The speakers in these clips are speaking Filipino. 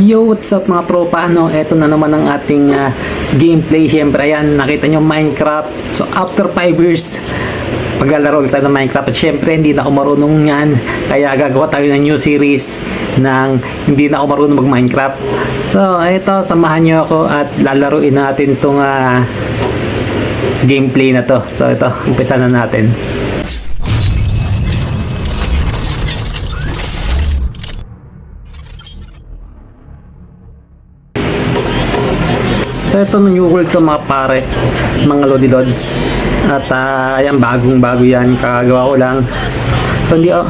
Yo, what's up mga tropa? No, eto na naman ang ating ah, gameplay. Siyempre, ayan, nakita nyo Minecraft. So, after 5 years, paglalaro ulit tayo ng Minecraft. At syempre, hindi na ako marunong yan. Kaya gagawa tayo ng new series ng hindi na ako marunong mag-Minecraft. So, eto, samahan nyo ako at lalaruin natin tong ah, gameplay na to. So, ito, umpisa na natin. So ito ng New World to mga pare, mga Lodi Lods. At uh, ayan, bagong bago yan, kagawa ko lang. So hindi, oh,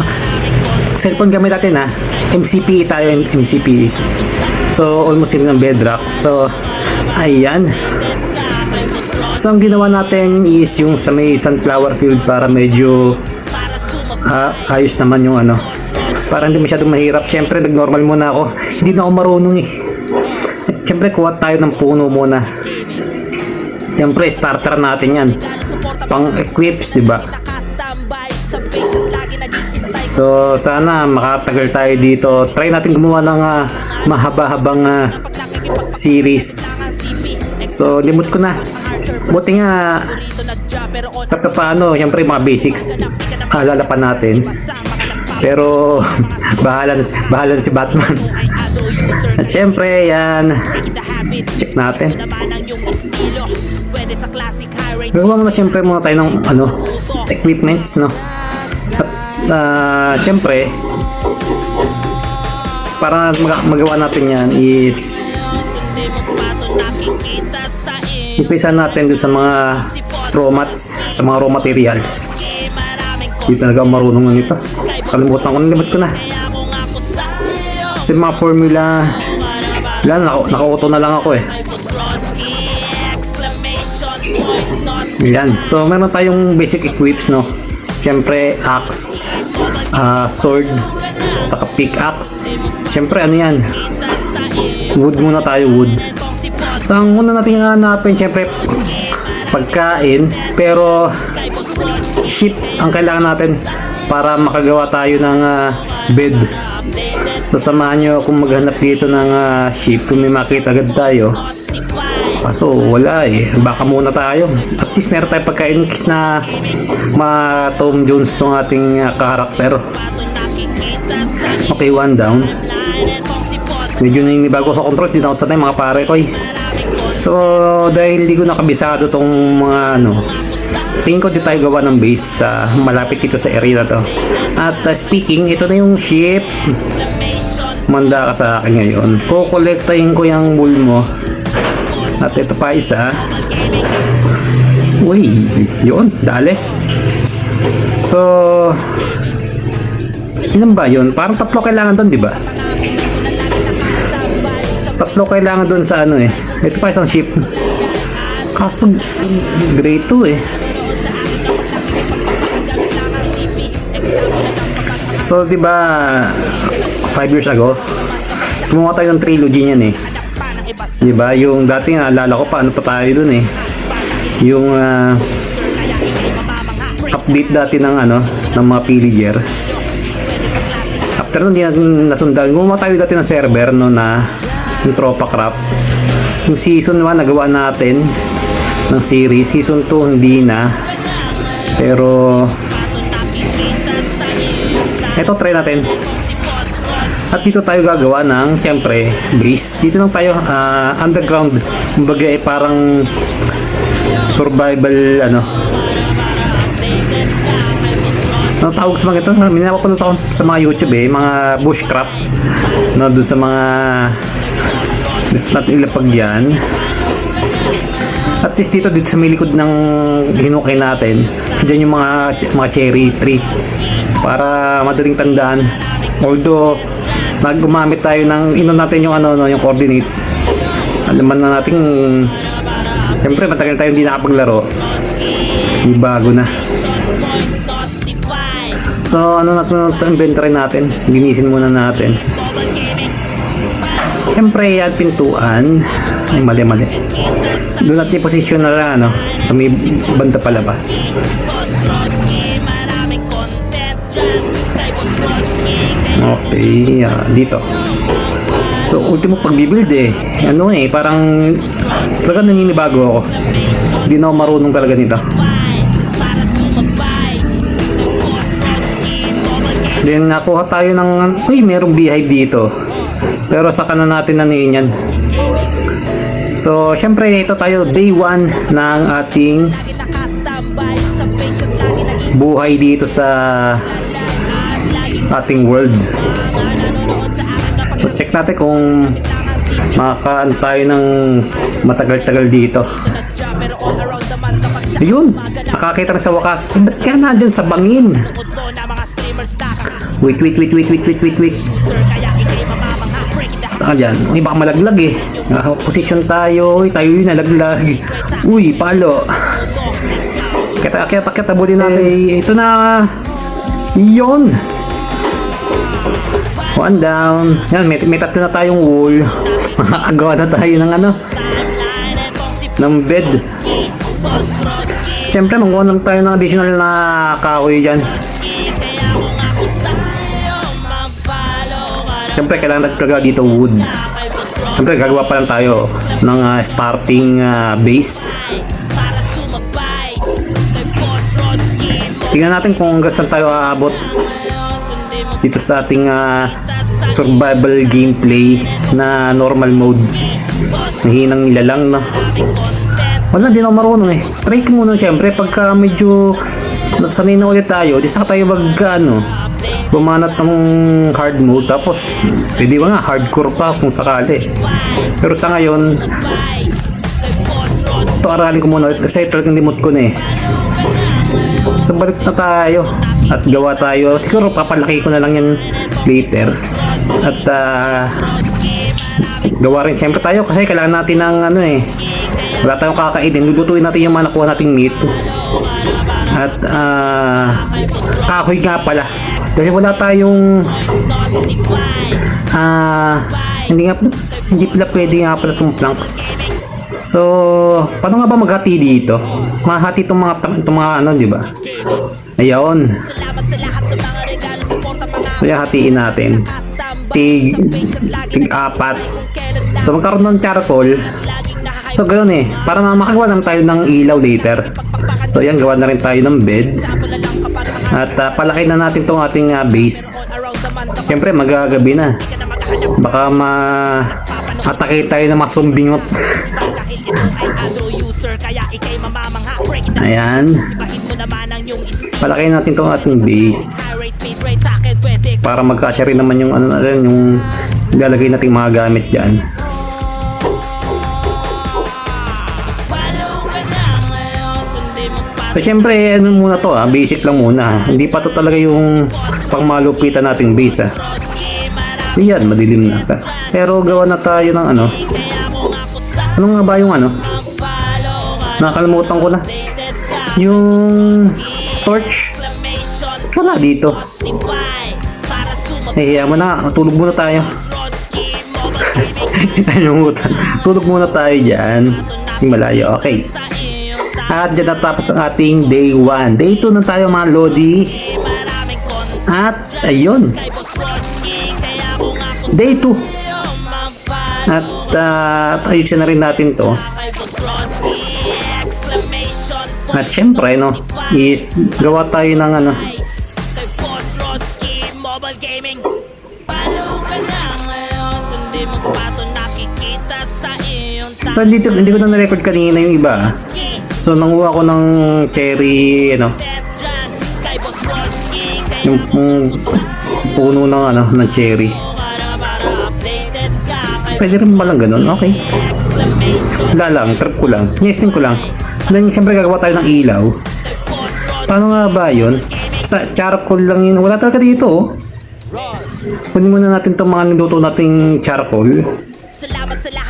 cellphone gamit natin ha. MCP tayo, MCP. So almost same ng bedrock. So, ayan. So ang ginawa natin is yung sa may sunflower field para medyo ah, ayos naman yung ano. Para hindi masyadong mahirap. Siyempre, nag-normal muna ako. Hindi na ako marunong eh. Siyempre, kuha tayo ng puno muna. Siyempre, starter natin yan. Pang equips, di ba? So, sana makatagal tayo dito. Try natin gumawa ng ah, mahaba-habang ah, series. So, limot ko na. Buti nga, kahit paano, siyempre mga basics, alala pa natin. Pero, bahala bahala si Batman. At syempre, yan. Check natin. Gagawa muna syempre muna tayo ng ano, equipments, no? At ah, syempre, para mag- magawa natin yan is umpisa natin dun sa mga raw mats, sa mga raw materials. Hindi talaga marunong ng ito. Kalimutan ko, nalimot ko na. Kasi mga formula, wala, naka, naka-auto na lang ako eh. Yan. So, meron tayong basic equips, no? Siyempre, axe, ah, sword, saka pickaxe. Siyempre, ano yan? Wood muna tayo, wood. So, ang una natin hanapin, siyempre, pagkain. Pero, sheep ang kailangan natin para makagawa tayo ng ah, bed. So, samahan nyo kung maghanap dito ng ah, sheep kung may makita agad tayo. Kaso wala eh. Baka muna tayo. At least meron tayong pagkain kiss na ma Tom Jones tong ating uh, karakter. Okay, one down. Medyo naninibago sa controls. Hindi na ako mga pare ko eh. So, dahil hindi ko nakabisado tong mga ano, tingin ko di tayo gawa ng base sa malapit dito sa area na to. At uh, speaking, ito na yung ship. Manda ka sa akin ngayon. Kukolektahin ko yung wool mo. At ito pa isa. Uy, yun, dali. So, ilan ba yun? Parang tatlo kailangan doon, di ba? Tatlo kailangan doon sa ano eh. Ito pa isang ship. Kaso, grade 2 eh. So, di ba, 5 years ago, gumawa tayo ng trilogy niyan eh. Di ba? Yung dati naalala ko paano pa tayo dun eh. Yung ah, update dati ng ano, ng mga pillager. After nun, di natin nasundan. Gumawa tayo dati ng server no na yung Tropa Craft. Yung season 1 nagawa natin ng series. Season 2 hindi na. Pero eto try natin. At dito tayo gagawa ng, siyempre, base. Dito lang tayo, ah, underground. Kumbaga, eh, parang survival, ano. Ano tawag sa mga ito? May ako sa mga YouTube eh, mga bushcraft. No, doon sa mga gusto natin ilapag yan. At least dito, dito sa may likod ng hinukay natin, dyan yung mga, mga cherry tree. Para madaling tandaan. Although, nag gumamit tayo ng inon natin yung ano no yung coordinates. Alaman na natin siyempre matagal tayo hindi nakapaglaro. May bago na. So ano natin ito inventory natin. Linisin muna natin. Siyempre yan pintuan ay mali mali. Doon natin posisyon na lang ano sa may banda palabas Okay, ah, dito. So, ultimo pagbibuild eh. Ano eh, parang talaga naninibago ako. Hindi na ako marunong talaga nito. Then nakuha tayo ng, uy, merong beehive dito. Pero sa kanan natin na yan. So, syempre ito tayo day 1 ng ating buhay dito sa ating world. So, check natin kung makakaan tayo ng matagal-tagal dito. Yun, nakakita na sa wakas. Ba't ka nandyan sa bangin? Wait, wait, wait, wait, wait, wait, wait, wait. Saan dyan? Uy, baka malaglag eh. Position tayo. Uy, tayo yung nalaglag. Uy, palo. Kita, kita, kita, buti natin. Eh, ito na. Yun. One down. Yan, may, may tatlo na tayong wall. Makakagawa na tayo ng ano. Ng bed. Siyempre, magawa lang tayo ng additional na kahoy dyan. Siyempre, kailangan nagkagawa dito wood. Siyempre, gagawa pa lang tayo ng ah, starting ah, base. Tingnan natin kung hanggang saan tayo aabot dito sa ating ah, survival gameplay na normal mode. Mahinang nilalang na. Wala, di na ako marunong eh. Try ko muna siyempre pagka medyo nasanay na ulit tayo, di saka tayo mag ano, bumanat ng hard mode tapos pwede ba nga hardcore pa kung sakali. Pero sa ngayon, ito aralin ko muna ulit kasi talagang limot ko na eh. So balik na tayo at gawa tayo. Siguro papalaki ko na lang yan later. At ah, gawa rin siyempre tayo kasi kailangan natin ng ano eh. Wala tayong kakainin. Lulutuin natin yung mga nakuha nating meat. At ah, kahoy nga pala. Kasi wala tayong ah hindi nga hindi pala pwede nga pala itong planks. So, paano nga ba maghati dito? Mahati itong mga, itong mga ano, di ba? Ayun. So, yung hatiin natin. Tig, tig apat. So, magkaroon ng charcoal. So, ganoon eh. Para makagawa lang tayo ng ilaw later. So, yan, gawa na rin tayo ng bed. At uh, palaki na natin itong ating ah, base. Siyempre, magagabi na. Baka ma atake tayo ng mga sumbingot. Ayan. Palaki natin itong ating base. Para magkasya rin naman yung ano na rin, yung lalagay nating mga gamit dyan. So, syempre, ano muna to ah, basic lang muna. Hindi pa to talaga yung pangmalupitan nating base ah. Yan, madilim na. Pero gawa na tayo ng ano. Ano nga ba yung ano? Nakalimutan ko na. Yung torch. Wala dito. Eh, hiya mo na. Tulog muna tayo. Ayumutan. Tulog muna tayo dyan. Malayo. Okay. At dyan natapos ang ating day 1. Day 2 na tayo mga Lodi. At ayun. Day 2. At uh, ayusin na rin natin to. At syempre, no, is gawa tayo ng ano, So dito, hindi ko na na-record kanina yung iba. So nanguha ko ng cherry, ano, yung, yung puno ng ano, ng cherry. Pwede rin ba lang ganun? Okay. Wala lang, trip ko lang. Nesting ko lang. Then siyempre gagawa tayo ng ilaw. Paano nga ba yun? Sa charcoal lang yun. Wala talaga dito oh. Kunin muna natin itong mga niluto nating charcoal.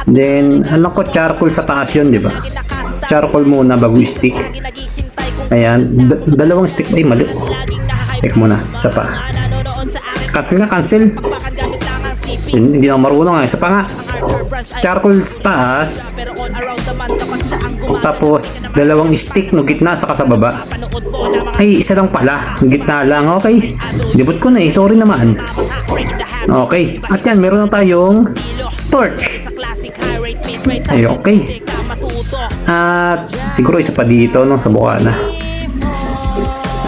Then, alam ko charcoal sa taas yun, di ba? Charcoal muna bago stick. Ayan, d- dalawang stick. Ay, mali. Tek muna, isa pa. Cancel nga, cancel. Hindi na marunong eh. Isa pa nga. Charcoal sa taas. Tapos, dalawang stick no gitna sa sa baba. Panood mo na mga Ay, isa lang pala. Gitna lang. Okay. Libot ko na eh. Sorry naman. Okay. At yan, meron na tayong torch. Ay, okay. Hindi At siguro isa pa dito, no, sa bukana.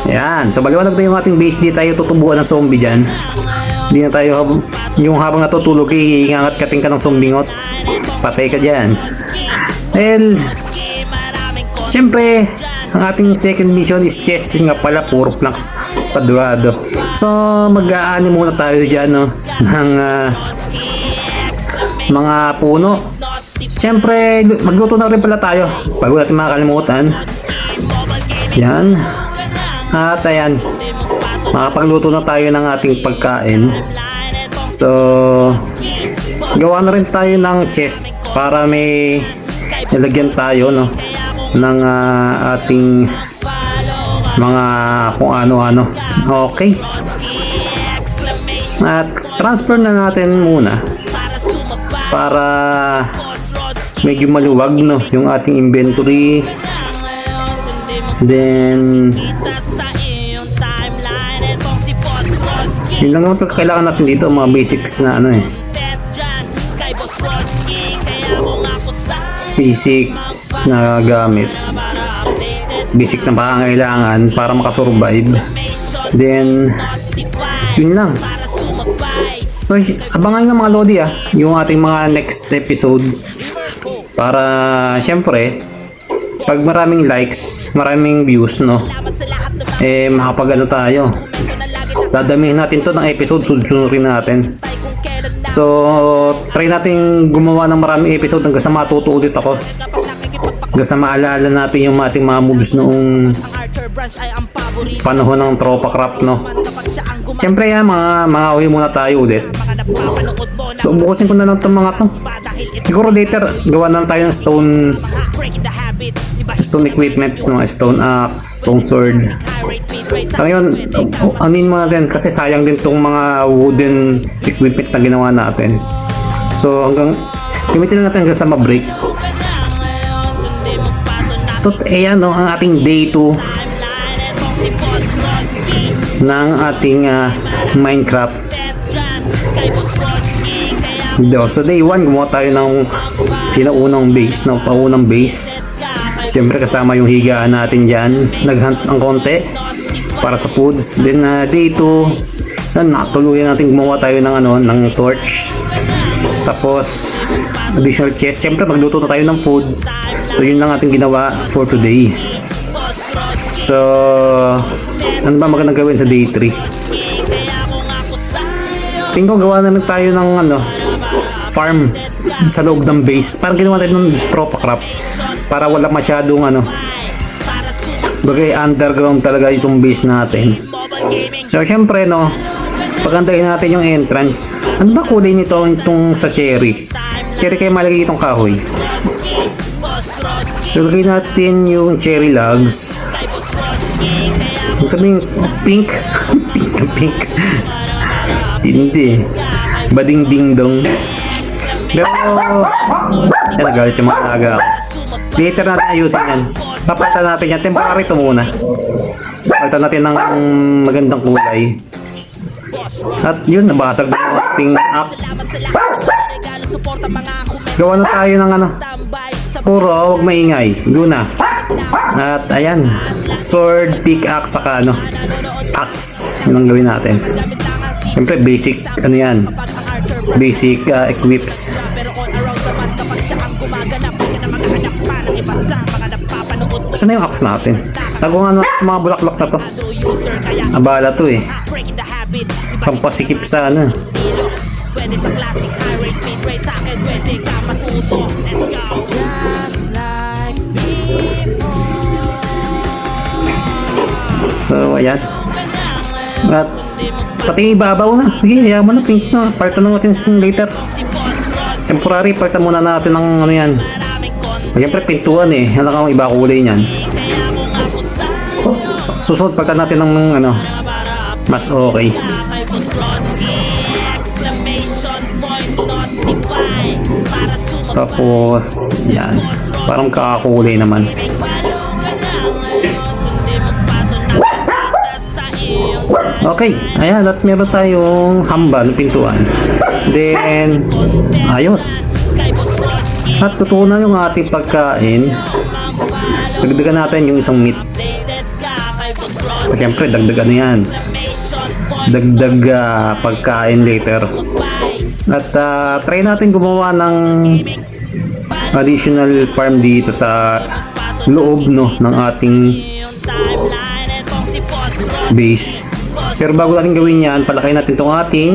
Yan. So, baliwanag na yung ating base. Di tayo tutubuan ng zombie dyan. Di na tayo, yung habang natutulog, iingat kating ka ng zombingot. Patay ka dyan. Well, Siyempre, ang ating second mission is chess. Yun nga pala, puro planks padurado. So, mag-aani muna tayo dyan, no? Ng ah, mga puno. Siyempre, magluto na rin pala tayo. Bago natin makakalimutan. Yan. At ayan. Makapagluto na tayo ng ating pagkain. So, gawa na rin tayo ng chest para may nilagyan tayo, no? ng ah, ating mga kung ano-ano. Okay. At transfer na natin muna para medyo maluwag no? Yung ating inventory. Then yun lang naman kailangan natin dito mga basics na ano eh. Basic na gamit. Basic na pangangailangan para makasurvive. Then yun lang. So, abangan ng mga Lodi ah, yung ating mga next episode. Para, syempre, pag maraming likes, maraming views, no, eh, makapag ano tayo. Dadamihin natin to ng episode, sunod-sunurin natin. So, try natin gumawa ng maraming episode hanggang sa matuto ulit ako. Hanggang sa maalala natin yung ating mga moves noong panahon ng tropa crap, no. Siyempre yan, mga, mga uwi muna tayo ulit. So, bukusin ko na lang itong mga to. Siguro later, gawa na tayo ng stone mga stone equipment, mga stone axe, stone sword. Kaya yun, oh, anin mo natin kasi sayang din tong mga wooden equipment na ginawa natin. So hanggang gamitin na natin hanggang sa ma-break. Tot, eh ano, ang ating day 2 ng ating ah, Minecraft. Do, so day 1, gumawa tayo ng pinaunang base, ng paunang base. Siyempre kasama yung higaan natin dyan. Naghunt ng konti para sa foods. Then uh, day 2, na natuluyan natin gumawa tayo ng ano ng torch. Tapos additional chest. Siyempre magluto na tayo ng food. So yun lang ating ginawa for today. So ano ba magandang gawin sa day 3? Tingin ko gawa na lang tayo ng ano farm sa loob ng base. Parang ginawa tayo ng tropa crap para wala masyadong ano bagay underground talaga itong base natin. So syempre no, pagandahin natin yung entrance. Ano ba kulay nito itong sa cherry? Cherry kayo malagay itong kahoy. So lagay natin yung cherry logs. Kung sabihin pink, pink, pink. Hindi. Bading ding dong. Pero, yan nagalit yung mga aga. Later natin ayusin yan. Papalitan natin yan. Temporary to muna. Palitan natin ng magandang kulay. At yun, nabasag na yung ating axe. Gawa na tayo ng ano. Puro, huwag maingay. Luna. At ayan. Sword, pickaxe, saka ano. Axe. Yun ang gawin natin. Siyempre, basic, ano yan. Basic uh, equips. Saan na yung axe natin? Taguan na mga bulaklak na to. Abala to eh. Pampasikip sa ano. Pwede sa classic high rate mid rate Sa akin pwede Let's go Just like So, ayan. At, pati ibabaw na. Sige, yaman na. Pink na. Part na natin later. Temporary, part muna natin ng ano yan. Siyempre, pintuan eh. Ano kang iba kulay niyan. Oh, susunod pagka natin ng ano, mas okay. Tapos, yan. Parang kakakulay naman. Okay, ayan. At meron tayong hambal, pintuan. Then, ayos. At totoo na yung ating pagkain. Dagdagan natin yung isang meat. Siyempre, dagdagan na yan. Dagdag ah, pagkain later. At ah, try natin gumawa ng additional farm dito sa loob no ng ating base. Pero bago natin gawin yan, palakay natin itong ating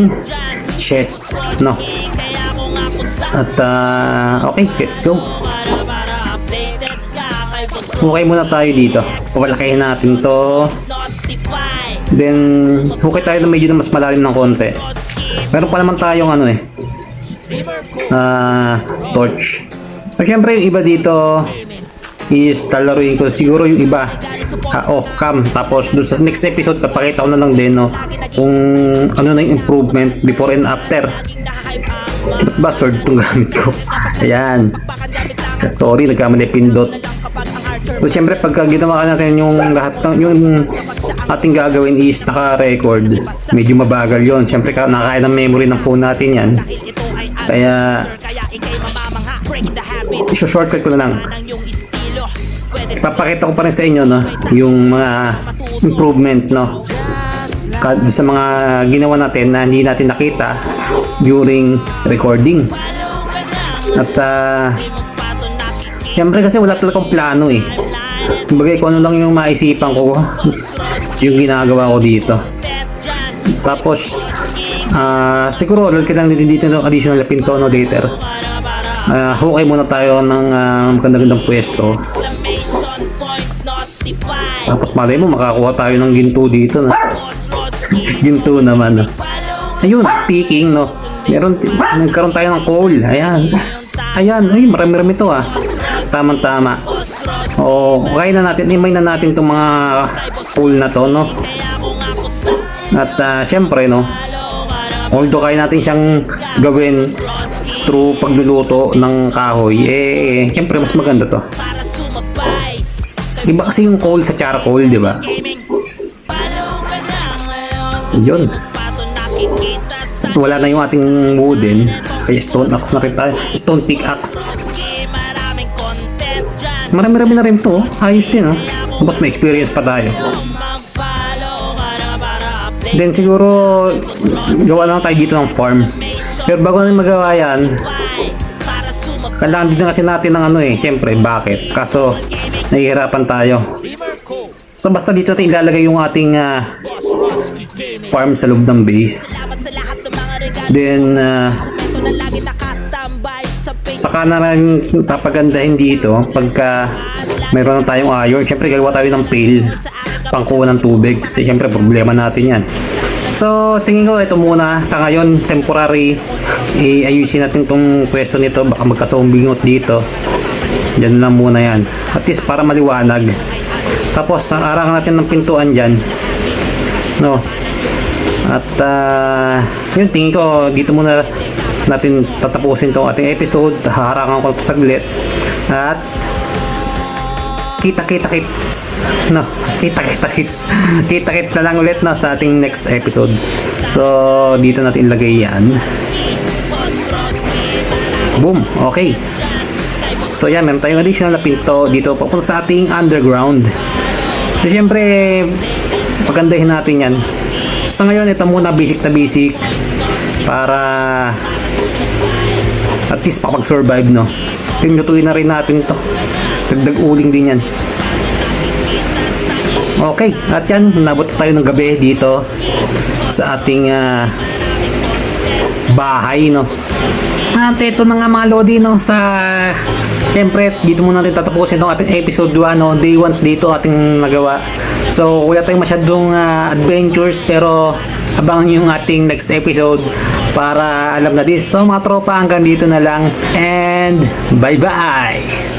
chest. No? At ah, okay, let's go. para para updated ka kay Boss Hukay muna tayo dito. Papalakihin natin to. Then, hukay tayo na medyo na mas malalim ng konti. Meron pa naman tayong ano eh, ah, torch. So, syempre yung iba dito is talaruin ko. Siguro yung iba ah, off cam. Tapos doon sa next episode, papakita ko na lang din no, kung ano na yung improvement before and after. Ba't ba sword itong gamit ko? Ayan. Sorry, nagkamali pindot. So, syempre, pagka ginawa natin yung lahat ng, yung ating gagawin is naka-record, medyo mabagal yon Syempre, ka- nakakaya ng memory ng phone natin yan. Kaya, habit shortcut ko na lang. Papakita ko pa rin sa inyo, no, yung mga improvement, no, ka- sa mga ginawa natin na hindi natin nakita during recording. At, ah, syempre kasi wala talagang plano eh. Kumbaga kung ano lang yung maisipan ko, yung ginagawa ko dito. Tapos, ah siguro, lalagyan lang din dito ng additional pinto no later. Ah, hukay muna tayo ng uh, magandang pwesto. Tapos malay mo, makakuha tayo ng ginto dito na. Ginto naman. No? Ayun, speaking, no. Meron, nagkaroon tayo ng coal. Ayan. Ayan, ay, marami-rami to ah. Tama-tama. Oo, kaya na natin, imay na natin itong mga coal na to, no. At ah, syempre, no, although kaya natin siyang gawin through pagluluto ng kahoy, eh, syempre mas maganda to. Iba kasi yung coal sa charcoal, di ba? Yun. Sa Wala na yung ating wooden, kaya stone axe na kita, stone pickaxe. Marami-rami na rin to. Ayos din, oh. Tapos may experience pa tayo. Then siguro, gawa lang tayo dito ng farm. Pero bago natin magawa yan, kailangan din na kasi natin ng ano eh. Siyempre, bakit? Kaso, nahihirapan tayo. So basta dito natin ilalagay yung ating ah, farm sa loob ng base. Then, pink saka na rin papagandahin dito pagka mayroon na tayong iron. Siyempre, gagawa tayo ng pail pangkuha ng tubig. Kasi siyempre, problema natin yan. So, tingin ko ito muna. Sa ngayon, temporary, iayusin natin tong pwesto nito. Baka magkasombingot dito. Diyan lang muna yan. At least para maliwanag. Tapos, ang arangan natin ng pintuan dyan. No. At, ah, yun, tingin ko, dito muna natin tatapusin tong ating episode. Haharangan ko saglit. At, kita-kita kits. No, kita-kita kits. Kita-kits na lang ulit na sa ating next episode. So, dito natin ilagay yan. Boom. Okay. So, yan. Meron tayong additional na pinto dito papunta sa ating underground. So, syempre, pagandahin natin yan. So, ngayon, ito muna basic na basic para at least pakapag-survive, no? Pinutuin na rin natin to. Dagdag uling din yan. Okay, at yan, nabot tayo ng gabi dito sa ating ah, bahay, no? At ito na nga mga Lodi, no, sa... Siyempre, dito muna natin tatapusin itong ating episode 1, no? Day 1 dito ating nagawa. So, wala tayong masyadong ah, adventures, pero abangan yung ating next episode para alam na this. So, mga tropa, hanggang dito na lang. And, bye-bye!